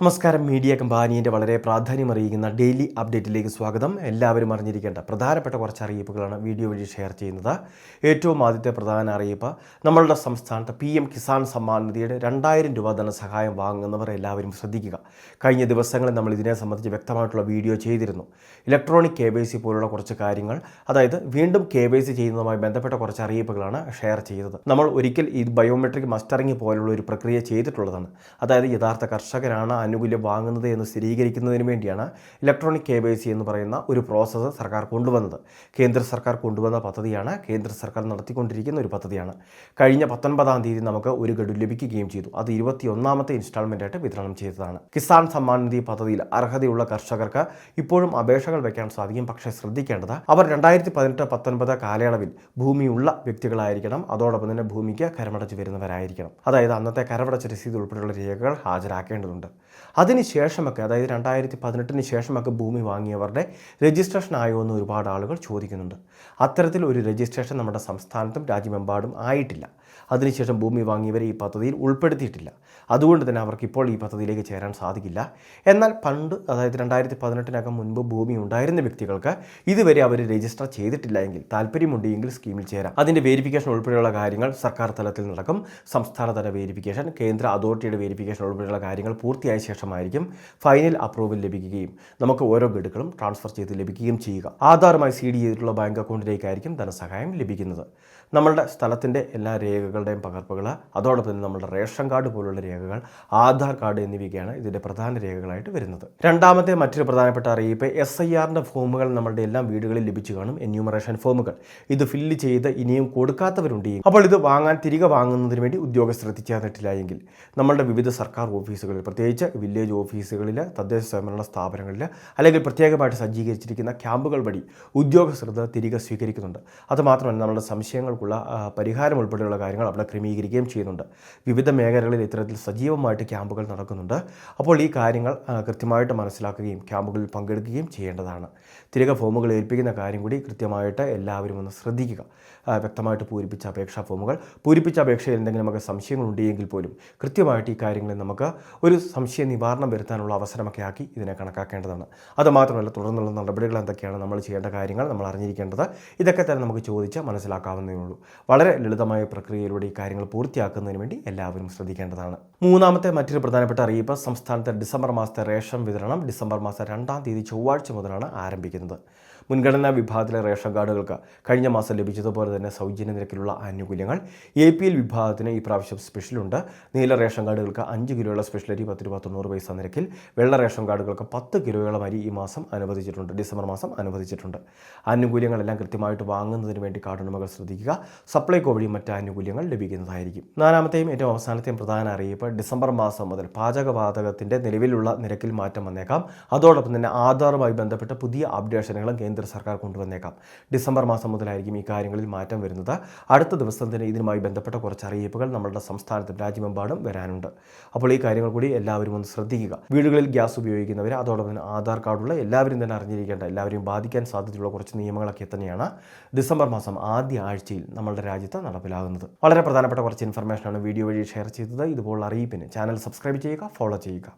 നമസ്കാരം. മീഡിയ കമ്പാനിയുടെ വളരെ പ്രാധാന്യമറിയിക്കുന്ന ഡെയിലി അപ്ഡേറ്റിലേക്ക് സ്വാഗതം. എല്ലാവരും അറിഞ്ഞിരിക്കേണ്ട പ്രധാനപ്പെട്ട കുറച്ച് അറിയിപ്പുകളാണ് വീഡിയോ വഴി ഷെയർ ചെയ്യുന്നത്. ഏറ്റവും ആദ്യത്തെ പ്രധാന അറിയിപ്പ് നമ്മളുടെ സംസ്ഥാനത്ത് പി എം കിസാൻ സമ്മാൻ നിധിയുടെ രണ്ടായിരം രൂപ ധനസഹായം വാങ്ങുന്നവർ എല്ലാവരും ശ്രദ്ധിക്കുക. കഴിഞ്ഞ ദിവസങ്ങളിൽ നമ്മൾ ഇതിനെ സംബന്ധിച്ച് വ്യക്തമായിട്ടുള്ള വീഡിയോ ചെയ്തിരുന്നു. ഇലക്ട്രോണിക് കെ വൈ സി പോലുള്ള കുറച്ച് കാര്യങ്ങൾ അതായത് വീണ്ടും കെ വൈ സി ചെയ്യുന്നതുമായി ബന്ധപ്പെട്ട കുറച്ച് അറിയിപ്പുകളാണ് ഷെയർ ചെയ്തത്. നമ്മൾ ഒരിക്കൽ ഈ ബയോമെട്രിക് മസ്റ്ററിംഗ് പോലുള്ള ഒരു പ്രക്രിയ ചെയ്തിട്ടുള്ളതാണ്. അതായത് യഥാർത്ഥ കർഷകരാണ് ആനുകൂല്യം വാങ്ങുന്നത് എന്ന് സ്ഥിരീകരിക്കുന്നതിന് വേണ്ടിയാണ് ഇലക്ട്രോണിക് കെ വൈ സി എന്ന് പറയുന്ന ഒരു പ്രോസസ്സ് സർക്കാർ കൊണ്ടുവന്നത്. കേന്ദ്ര സർക്കാർ കൊണ്ടുവന്ന പദ്ധതിയാണ് കേന്ദ്ര സർക്കാർ നടത്തിക്കൊണ്ടിരിക്കുന്ന ഒരു പദ്ധതിയാണ്. കഴിഞ്ഞ പത്തൊൻപതാം തീയതി നമുക്ക് ഒരു ഗഡു ലഭിക്കുകയും ചെയ്തു. അത് ഇരുപത്തിയൊന്നാമത്തെ ഇൻസ്റ്റാൾമെന്റ് ആയിട്ട് വിതരണം ചെയ്തതാണ്. കിസാൻ സമ്മാൻ നിധി പദ്ധതിയിൽ അർഹതയുള്ള കർഷകർക്ക് ഇപ്പോഴും അപേക്ഷകൾ വയ്ക്കാൻ സാധിക്കും. പക്ഷേ ശ്രദ്ധിക്കേണ്ടത് അവർ രണ്ടായിരത്തി പതിനെട്ട് പത്തൊൻപത് കാലയളവിൽ ഭൂമിയുള്ള വ്യക്തികളായിരിക്കണം. അതോടൊപ്പം തന്നെ ഭൂമിക്ക് കരമടച്ച് വരുന്നവരായിരിക്കണം. അതായത് അന്നത്തെ കരമടച്ച രസീത് ഉൾപ്പെടെയുള്ള രേഖകൾ ഹാജരാക്കേണ്ടതുണ്ട്. അതിനുശേഷമൊക്കെ അതായത് രണ്ടായിരത്തി പതിനെട്ടിന് ശേഷമൊക്കെ ഭൂമി വാങ്ങിയവരുടെ രജിസ്ട്രേഷൻ ആയോ എന്ന് ഒരുപാട് ആളുകൾ ചോദിക്കുന്നുണ്ട്. അത്തരത്തിൽ ഒരു രജിസ്ട്രേഷൻ നമ്മുടെ സംസ്ഥാനത്തും രാജ്യമെമ്പാടും ആയിട്ടില്ല. അതിനുശേഷം ഭൂമി വാങ്ങിയവരെ ഈ പദ്ധതിയിൽ ഉൾപ്പെടുത്തിയിട്ടില്ല. അതുകൊണ്ട് തന്നെ അവർക്ക് ഇപ്പോൾ ഈ പദ്ധതിയിലേക്ക് ചേരാൻ സാധിക്കില്ല. എന്നാൽ പണ്ട് അതായത് രണ്ടായിരത്തി പതിനെട്ടിനകം മുൻപ് ഭൂമി ഉണ്ടായിരുന്ന വ്യക്തികൾക്ക് ഇതുവരെ അവർ രജിസ്റ്റർ ചെയ്തിട്ടില്ല എങ്കിൽ താല്പര്യമുണ്ട് എങ്കിൽ സ്കീമിൽ ചേരാം. അതിന്റെ വേരിഫിക്കേഷൻ ഉൾപ്പെടെയുള്ള കാര്യങ്ങൾ സർക്കാർ തലത്തിൽ നടക്കും. സംസ്ഥാനതല വേരിഫിക്കേഷൻ കേന്ദ്ര അതോറിറ്റിയുടെ വേരിഫിക്കേഷൻ ഉൾപ്പെടെയുള്ള കാര്യങ്ങൾ പൂർത്തിയായ ശേഷമായിരിക്കും ഫൈനൽ അപ്രൂവൽ ലഭിക്കുകയും നമുക്ക് ഓരോ ഗഡുക്കളും ട്രാൻസ്ഫർ ചെയ്ത് ലഭിക്കുകയും ചെയ്യുക. ആധാറുമായി സീഡ് ചെയ്തിട്ടുള്ള ബാങ്ക് അക്കൗണ്ടിലേക്കായിരിക്കും ധനസഹായം ലഭിക്കുന്നത്. നമ്മളുടെ സ്ഥലത്തിന്റെ എല്ലാ രേഖകളുടെയും പകർപ്പുകൾ അതോടൊപ്പം തന്നെ നമ്മുടെ റേഷൻ കാർഡ് പോലുള്ള രേഖകൾ ആധാർ കാർഡ് എന്നിവയൊക്കെയാണ് ഇതിന്റെ പ്രധാന രേഖകളായിട്ട് വരുന്നത്. രണ്ടാമത്തെ മറ്റൊരു പ്രധാനപ്പെട്ട അറിയിപ്പ് എസ് ഐ ആറിന്റെ ഫോമുകൾ നമ്മളുടെ എല്ലാം വീടുകളിൽ ലഭിച്ചു കാണും എന്യൂമറേഷൻ ഫോമുകൾ. ഇത് ഫില്ല് ചെയ്ത് ഇനിയും കൊടുക്കാത്തവരുണ്ട്. അപ്പോൾ ഇത് വാങ്ങാൻ തിരികെ വാങ്ങുന്നതിന് വേണ്ടി ഉദ്യോഗസ്ഥർ എത്തിച്ചേർന്നിട്ടില്ല എങ്കിൽ നമ്മളുടെ വിവിധ സർക്കാർ ഓഫീസുകളിൽ പ്രത്യേകിച്ച് വില്ലേജ് ഓഫീസുകളിൽ തദ്ദേശ സ്വയംഭരണ സ്ഥാപനങ്ങളിൽ അല്ലെങ്കിൽ പ്രത്യേകമായിട്ട് സജ്ജീകരിച്ചിരിക്കുന്ന ക്യാമ്പുകൾ വഴി ഉദ്യോഗസ്ഥർ തിരികെ സ്വീകരിക്കുന്നുണ്ട്. അതുമാത്രമല്ല നമ്മുടെ സംശയങ്ങൾക്കുള്ള പരിഹാരം ഉൾപ്പെടെയുള്ള കാര്യങ്ങൾ അവിടെ ക്രമീകരിക്കുകയും ചെയ്യുന്നുണ്ട്. വിവിധ മേഖലകളിൽ ഇത്തരത്തിൽ സജീവമായിട്ട് ക്യാമ്പുകൾ നടക്കുന്നുണ്ട്. അപ്പോൾ ഈ കാര്യങ്ങൾ കൃത്യമായിട്ട് മനസ്സിലാക്കുകയും ക്യാമ്പുകളിൽ പങ്കെടുക്കുകയും ചെയ്യേണ്ടതാണ്. തിരികെ ഫോമുകൾ ഏൽപ്പിക്കുന്ന കാര്യം കൂടി കൃത്യമായിട്ട് എല്ലാവരും ഒന്ന് ശ്രദ്ധിക്കുക. വ്യക്തമായിട്ട് പൂരിപ്പിച്ച അപേക്ഷാ ഫോമുകൾ. പൂരിപ്പിച്ച അപേക്ഷയിൽ എന്തെങ്കിലും നമുക്ക് സംശയങ്ങൾ ഉണ്ടെങ്കിൽ പോലും കൃത്യമായിട്ട് ഈ കാര്യങ്ങളിൽ നമുക്ക് ഒരു സംശയ നിവാരണം വരുത്താനുള്ള അവസരമൊക്കെ ആക്കി ഇതിനെ കണക്കാക്കേണ്ടതാണ്. അതുമാത്രമല്ല തുടർന്നുള്ള നടപടികൾ എന്തൊക്കെയാണ് നമ്മൾ ചെയ്യേണ്ട കാര്യങ്ങൾ നമ്മൾ അറിഞ്ഞിരിക്കേണ്ടത് ഇതൊക്കെ തന്നെ നമുക്ക് ചോദിച്ചാൽ മനസ്സിലാക്കാവുന്നതേ ഉള്ളൂ. വളരെ ലളിതമായ പ്രക്രിയയിലൂടെ ഈ കാര്യങ്ങൾ പൂർത്തിയാക്കുന്നതിന് വേണ്ടി എല്ലാവരും ശ്രദ്ധിക്കേണ്ടതാണ്. മൂന്നാമത്തെ മറ്റൊരു പ്രധാനപ്പെട്ട അറിയിപ്പ് സംസ്ഥാനത്തെ ഡിസംബർ മാസത്തെ റേഷൻ വിതരണം ഡിസംബർ മാസം രണ്ടാം തീയതി ചൊവ്വാഴ്ച മുതലാണ് ആരംഭിക്കുന്നത്. മുൻഗണനാ വിഭാഗത്തിലെ റേഷൻ കാർഡുകൾക്ക് കഴിഞ്ഞ മാസം ലഭിച്ചതുപോലെ തന്നെ സൗജന്യ നിരക്കിലുള്ള ആനുകൂല്യങ്ങൾ എ പി എൽ വിഭാഗത്തിന് ഈ പ്രാവശ്യം സ്പെഷ്യലുണ്ട്. നീല റേഷൻ കാർഡുകൾക്ക് അഞ്ച് കിലോയുള്ള സ്പെഷ്യൽ അരി പത്ത് രൂപ തൊണ്ണൂറ് പൈസ നിരക്കിൽ വെള്ള റേഷൻ കാർഡുകൾക്ക് പത്ത് കിലോയോളം അരി ഈ മാസം അനുവദിച്ചിട്ടുണ്ട് ഡിസംബർ മാസം അനുവദിച്ചിട്ടുണ്ട്. ആനുകൂല്യങ്ങളെല്ലാം കൃത്യമായിട്ട് വാങ്ങുന്നതിന് വേണ്ടി കാർഡുടമകൾ ശ്രദ്ധിക്കുക. സപ്ലൈകോ വഴി മറ്റ് ആനുകൂല്യങ്ങൾ ലഭിക്കുന്നതായിരിക്കും. നാലാമത്തെയും ഏറ്റവും അവസാനത്തെയും പ്രധാന അറിയിപ്പ് ഡിസംബർ മാസം മുതൽ പാചകവാതകത്തിന്റെ നിലവിലുള്ള നിരക്കിൽ മാറ്റം വന്നേക്കാം. അതോടൊപ്പം തന്നെ ആധാറുമായി ബന്ധപ്പെട്ട പുതിയ അപ്ഡേഷനുകളും കേന്ദ്ര സർക്കാർ കൊണ്ടുവന്നേക്കാം. ഡിസംബർ മാസം മുതലായിരിക്കും ഈ കാര്യങ്ങളിൽ മാറ്റം വരുന്നത്. അടുത്ത ദിവസം തന്നെ ഇതിനുമായി ബന്ധപ്പെട്ട കുറച്ച് അറിയിപ്പുകൾ നമ്മുടെ സംസ്ഥാനത്തും രാജ്യമെമ്പാടും വരാനുണ്ട്. അപ്പോൾ ഈ കാര്യങ്ങൾ കൂടി എല്ലാവരും ഒന്ന് ശ്രദ്ധിക്കുക. വീടുകളിൽ ഗ്യാസ് ഉപയോഗിക്കുന്നവർ അതോടൊപ്പം തന്നെ ആധാർ കാർഡുള്ള എല്ലാവരും തന്നെ അറിഞ്ഞിരിക്കേണ്ട എല്ലാവരെയും ബാധിക്കാൻ സാധ്യതയുള്ള കുറച്ച് നിയമങ്ങളൊക്കെ തന്നെയാണ് ഡിസംബർ മാസം ആദ്യ ആഴ്ചയിൽ നമ്മുടെ രാജ്യത്ത് നടപ്പിലാകുന്നത്. വളരെ പ്രധാനപ്പെട്ട കുറച്ച് ഇൻഫർമേഷനാണ് വീഡിയോ വഴി ഷെയർ ചെയ്തത്. ഇതുപോലുള്ള അറിയിപ്പിന് ചാനൽ സബ്സ്ക്രൈബ് ചെയ്യുക ഫോളോ ചെയ്യുക.